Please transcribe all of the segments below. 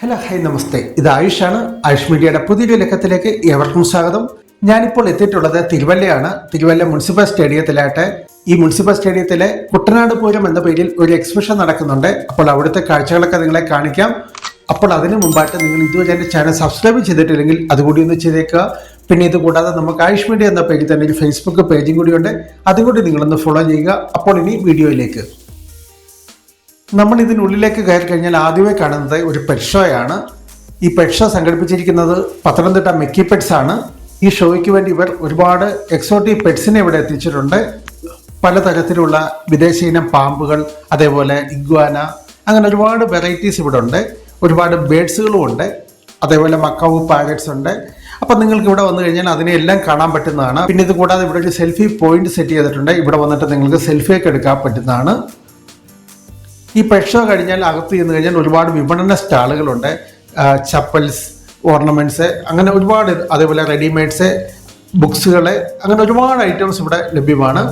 Hello high നമസ്തേ. ഇത് ആയുഷാണ്. ആയുഷ് മീഡിയയുടെ പുതിയൊരു ലക്കത്തിലേക്ക് ഏവർക്കും സ്വാഗതം. ഞാനിപ്പോൾ എത്തിയിട്ടുള്ളത് തിരുവല്ലയാണ്. തിരുവല്ല മുനിസിപ്പൽ സ്റ്റേഡിയത്തിലായിട്ട് ഈ മുനിസിപ്പൽ സ്റ്റേഡിയത്തിലെ കുട്ടനാട് പൂരം എന്ന പേരിൽ ഒരു എക്സിബിഷൻ നടക്കുന്നുണ്ട്. അപ്പോൾ അവിടുത്തെ കാഴ്ചകളൊക്കെ നിങ്ങളെ കാണിക്കാം. അപ്പോൾ അതിനു മുമ്പായിട്ട് നിങ്ങൾ ഇതുവരെ എന്റെ ചാനൽ സബ്സ്ക്രൈബ് ചെയ്തിട്ടില്ലെങ്കിൽ അതുകൂടി ഒന്ന് ചെയ്തേക്കുക. പിന്നെ ഇത് കൂടാതെ നമുക്ക് ആയുഷ് മീഡിയ എന്ന പേജിൽ തന്നെ ഒരു ഫേസ്ബുക്ക് പേജും കൂടിയുണ്ട്. അതും കൂടി നിങ്ങളൊന്ന് ഫോളോ ചെയ്യുക. അപ്പോൾ ഇനി വീഡിയോയിലേക്ക്. നമ്മൾ ഇതിനുള്ളിലേക്ക് കയറി കഴിഞ്ഞാൽ ആദ്യമേ കാണുന്നത് ഒരു പെറ്റ് ഷോയാണ് ഈ പെറ്റ് ഷോ സംഘടിപ്പിച്ചിരിക്കുന്നത് പത്തനംതിട്ട മെക്കി പെറ്റ്സ് ആണ്. ഈ ഷോയ്ക്ക് വേണ്ടി ഇവർ ഒരുപാട് എക്സോട്ടിക് പെറ്റ്സിനെ ഇവിടെ എത്തിച്ചിട്ടുണ്ട്. പലതരത്തിലുള്ള വിദേശ ഇനം പാമ്പുകൾ അതേപോലെ ഇഗ്വാന അങ്ങനെ ഒരുപാട് വെറൈറ്റീസ് ഇവിടെ ഉണ്ട്. ഒരുപാട് ബേഡ്സുകളും ഉണ്ട്. അതേപോലെ മക്കാവ് പാരറ്റ്സ് ഉണ്ട്. അപ്പം നിങ്ങൾക്ക് ഇവിടെ വന്നു കഴിഞ്ഞാൽ അതിനെല്ലാം കാണാൻ പറ്റുന്നതാണ്. പിന്നെ ഇത് കൂടാതെ ഇവിടെ ഒരു സെൽഫി പോയിന്റ് സെറ്റ് ചെയ്തിട്ടുണ്ട്. ഇവിടെ വന്നിട്ട് നിങ്ങൾക്ക് സെൽഫിയൊക്കെ എടുക്കാൻ പറ്റുന്നതാണ്. ഈ പെറ്റ് ഷോ കഴിഞ്ഞാൽ അകത്ത് ചെന്ന് കഴിഞ്ഞാൽ ഒരുപാട് വിപണന സ്റ്റാളുകളുണ്ട്. ചപ്പൽസ് ഓർണമെന്റ്സ് അങ്ങനെ ഒരുപാട് അതേപോലെ റെഡിമെയ്ഡ്സ് ബുക്സുകൾ അങ്ങനെ ഒരുപാട് ഐറ്റംസ് ഇവിടെ ലഭ്യമാണ്.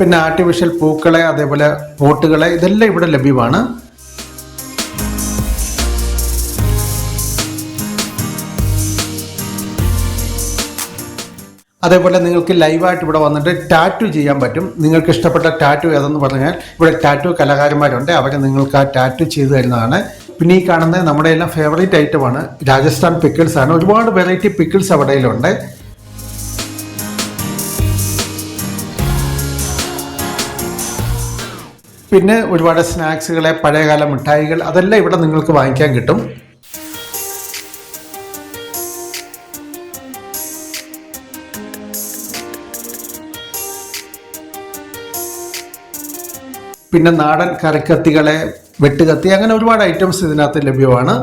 പിന്നെ ആർട്ടിഫിഷ്യൽ പൂക്കളെ അതേപോലെ പോട്ടുകളെ ഇതെല്ലാം ഇവിടെ ലഭ്യമാണ്. അതേപോലെ നിങ്ങൾക്ക് ലൈവായിട്ട് ഇവിടെ വന്നിട്ട് ടാറ്റു ചെയ്യാൻ പറ്റും. നിങ്ങൾക്ക് ഇഷ്ടപ്പെട്ട ടാറ്റു ഏതെന്ന് പറഞ്ഞാൽ ഇവിടെ ടാറ്റു കലാകാരന്മാരുണ്ട്. അവരെ നിങ്ങൾക്ക് ആ ടാറ്റു ചെയ്തു തരുന്നതാണ്. പിന്നെ ഈ കാണുന്നത് നമ്മുടെ എല്ലാം ഫേവറേറ്റ് ഐറ്റമാണ് രാജസ്ഥാൻ പിക്കിൾസ് ആണ്. ഒരുപാട് വെറൈറ്റി പിക്കിൾസ് അവിടെയിലുണ്ട്. പിന്നെ ഒരുപാട് സ്നാക്സുകളെ പഴയകാല മിഠായികൾ അതെല്ലാം ഇവിടെ നിങ്ങൾക്ക് വാങ്ങിക്കാൻ കിട്ടും. പിന്നെ നാടൻ കറിക്കത്തികളെ വെട്ടുകത്തി അങ്ങനെ ഒരുപാട് ഐറ്റംസ് ഇതിനകത്ത് ലഭ്യമാണ്.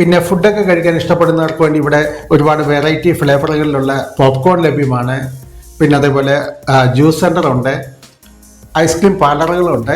പിന്നെ ഫുഡൊക്കെ കഴിക്കാൻ ഇഷ്ടപ്പെടുന്നവർക്ക് വേണ്ടി ഇവിടെ ഒരുപാട് വെറൈറ്റി ഫ്ലേവറുകളിലുള്ള പോപ്കോൺ ലഭ്യമാണ്. പിന്നെ അതേപോലെ ജ്യൂസ് സെന്ററുണ്ട് ഐസ്ക്രീം പാർലറുകളുണ്ട്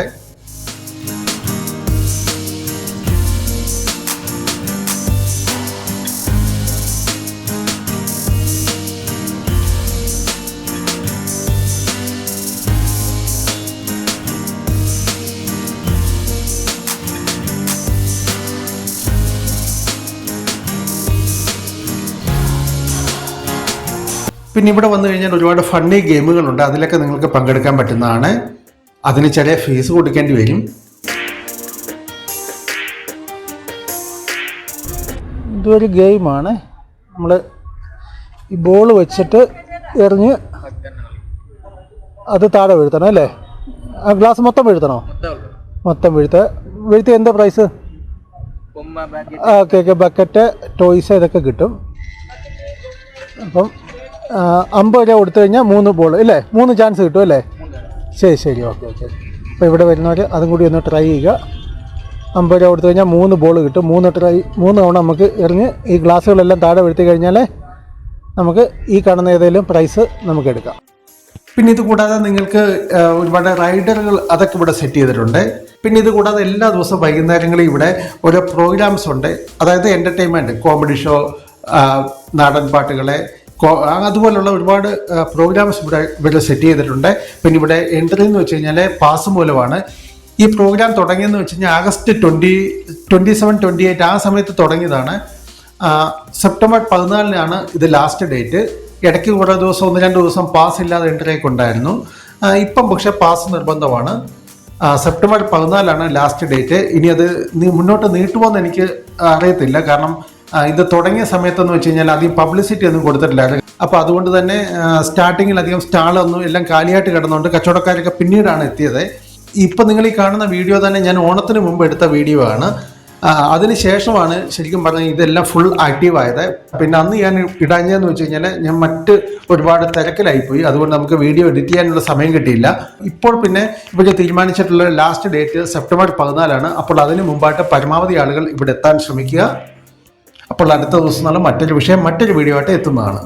പിന്നെ ഇവിടെ വന്നു കഴിഞ്ഞാൽ ഒരുപാട് ഫണ്ണി ഗെയിമുകളുണ്ട് അതിലൊക്കെ നിങ്ങൾക്ക് പങ്കെടുക്കാൻ പറ്റുന്നതാണ്. അതിന് ചെറിയ ഫീസ് കൊടുക്കേണ്ടി വരും. ഇതൊരു ഗെയിമാണ്. നമ്മൾ ഈ ബോൾ വെച്ചിട്ട് എറിഞ്ഞ് അത് താഴെ വീഴ്ത്തണം അല്ലേ? ആ ഗ്ലാസ് മൊത്തം വീഴ്ത്തണോ? മൊത്തം വീഴ്ത്ത. വീഴ്ത്തി എന്താ price okay okay bucket toys ഇതൊക്കെ കിട്ടും. അപ്പം അമ്പത് രൂപ കൊടുത്തു കഴിഞ്ഞാൽ മൂന്ന് ബോൾ അല്ലേ മൂന്ന് ചാൻസ് കിട്ടും അല്ലേ ശരി ശരി ഓക്കെ ഓക്കെ. അപ്പോൾ ഇവിടെ വരുന്നവർ അതും കൂടി ഒന്ന് ട്രൈ ചെയ്യുക. അമ്പത് രൂപ കൊടുത്തു കഴിഞ്ഞാൽ മൂന്ന് ബോൾ കിട്ടും. മൂന്ന് ട്രൈ മൂന്ന് തവണ നമുക്ക് എറിഞ്ഞ് ഈ ഗ്ലാസ്സുകളെല്ലാം താഴെ വീഴ്ത്തി കഴിഞ്ഞാൽ നമുക്ക് ഈ കാണുന്ന ഏതെങ്കിലും പ്രൈസ് നമുക്ക് എടുക്കാം. പിന്നെ ഇത് കൂടാതെ നിങ്ങൾക്ക് ഒരുപാട് റൈഡറുകൾ അതൊക്കെ ഇവിടെ സെറ്റ് ചെയ്തിട്ടുണ്ട്. പിന്നെ ഇത് കൂടാതെ എല്ലാ ദിവസവും വൈകുന്നേരങ്ങളിൽ ഇവിടെ ഓരോ പ്രോഗ്രാംസ് ഉണ്ട്. അതായത് എന്റർടൈൻമെന്റ് കോമഡി ഷോ നാടൻ പാട്ടുകളെ അതുപോലുള്ള ഒരുപാട് പ്രോഗ്രാംസ് ഇവിടെ ഇവിടെ സെറ്റ് ചെയ്തിട്ടുണ്ട്. പിന്നെ ഇവിടെ എൻട്രി എന്ന് വെച്ച് കഴിഞ്ഞാൽ പാസ് മൂലമാണ്. ഈ പ്രോഗ്രാം തുടങ്ങിയെന്ന് വെച്ച് കഴിഞ്ഞാൽ August twenty twenty seven twenty eight ആ സമയത്ത് തുടങ്ങിയതാണ്. സെപ്റ്റംബർ പതിനാലിനാണ് ഇത് ലാസ്റ്റ് ഡേറ്റ് ഇടയ്ക്ക് കുറേ ദിവസം ഒന്ന് രണ്ട് ദിവസം പാസ് ഇല്ലാതെ എൻട്രി ഒക്കെ ഉണ്ടായിരുന്നു. ഇപ്പം പക്ഷെ പാസ് നിർബന്ധമാണ്. സെപ്റ്റംബർ പതിനാലാണ് ലാസ്റ്റ് ഡേറ്റ് ഇനി അത് മുന്നോട്ട് നീട്ടുമോ എന്ന് എനിക്ക് അറിയത്തില്ല. കാരണം ഇത് തുടങ്ങിയ സമയത്തെന്ന് വെച്ച് കഴിഞ്ഞാൽ അധികം പബ്ലിസിറ്റി ഒന്നും കൊടുത്തിട്ടില്ല. അപ്പോൾ അതുകൊണ്ട് തന്നെ സ്റ്റാർട്ടിങ്ങിൽ അധികം സ്റ്റാളൊന്നും എല്ലാം കാലിയായിട്ട് കിടന്നുകൊണ്ട് കച്ചവടക്കാരൊക്കെ പിന്നീടാണ് എത്തിയത്. ഇപ്പം നിങ്ങൾ ഈ കാണുന്ന വീഡിയോ തന്നെ ഞാൻ ഓണത്തിന് മുമ്പ് എടുത്ത വീഡിയോ ആണ്. അതിനുശേഷമാണ് ശരിക്കും പറഞ്ഞാൽ ഇതെല്ലാം ഫുൾ ആക്റ്റീവ് ആയത്. പിന്നെ അന്ന് ഞാൻ ഇടാഞ്ഞതെന്ന് വെച്ച് കഴിഞ്ഞാൽ ഞാൻ മറ്റ് ഒരുപാട് തിരക്കിലായിപ്പോയി അതുകൊണ്ട് നമുക്ക് വീഡിയോ എഡിറ്റ് ചെയ്യാനുള്ള സമയം കിട്ടിയില്ല. ഇപ്പോൾ പിന്നെ ഇവിടെ തീരുമാനിച്ചിട്ടുള്ള ലാസ്റ്റ് ഡേറ്റ് സെപ്റ്റംബർ പതിനാലാണ്. അപ്പോൾ അതിന് മുമ്പായിട്ട് പരമാവധി ആളുകൾ ഇവിടെ എത്താൻ ശ്രമിക്കുക. അപ്പോൾ അടുത്ത ദിവസം നല്ല മറ്റൊരു വിഷയം മറ്റൊരു വീഡിയോ ആയിട്ട് എത്തുന്നതാണ്.